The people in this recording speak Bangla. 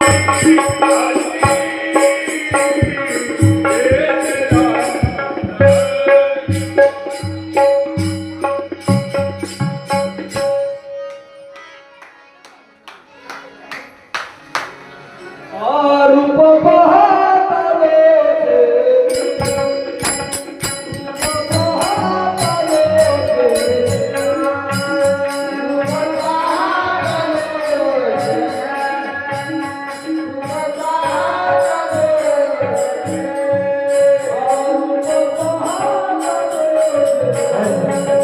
আর উপপা Música